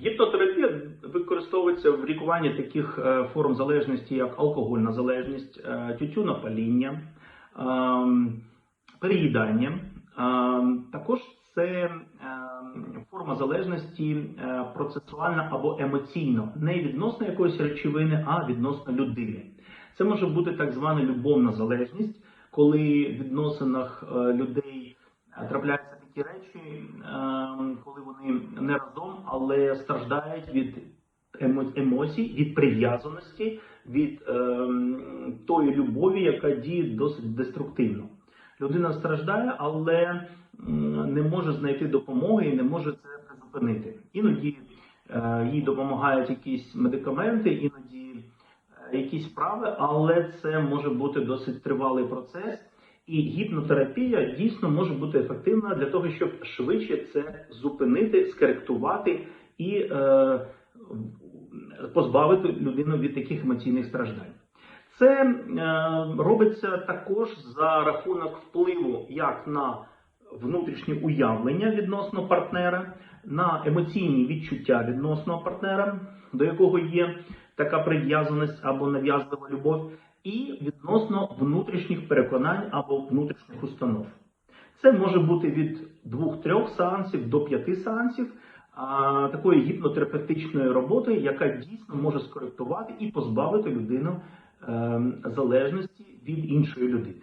Гіпнотерапія використовується в лікуванні таких е, форм залежності, як алкогольна залежність, е, тютюнопаління, ем, переїдання. Ем, Також це ем, форма залежності е, процесуальна або емоційна, не відносно якоїсь речовини, а відносно людини. Це може бути так звана любовна залежність, коли в відносинах людей трапляються такі речі, коли вони не разом, але страждають від емоцій, від прив'язаності, від ем, тої любові, яка діє досить деструктивно. Людина страждає, але не може знайти допомоги і не може це призупинити. Іноді е, їй допомагають якісь медикаменти, іноді е, якісь вправи, але це може бути досить тривалий процес. І гіпнотерапія дійсно може бути ефективна для того, щоб швидше це зупинити, скоректувати і е, позбавити людину від таких емоційних страждань. Це е, робиться також за рахунок впливу як на внутрішнє уявлення відносно партнера, на емоційні відчуття відносно партнера, до якого є така прив'язаність або нав'язлива любов, і відносно внутрішніх переконань або внутрішніх установ. Це може бути від 2-3 сеансів до 5 сеансів а, такої гіпнотерапевтичної роботи, яка дійсно може скоректувати і позбавити людину ем, залежності від іншої людини.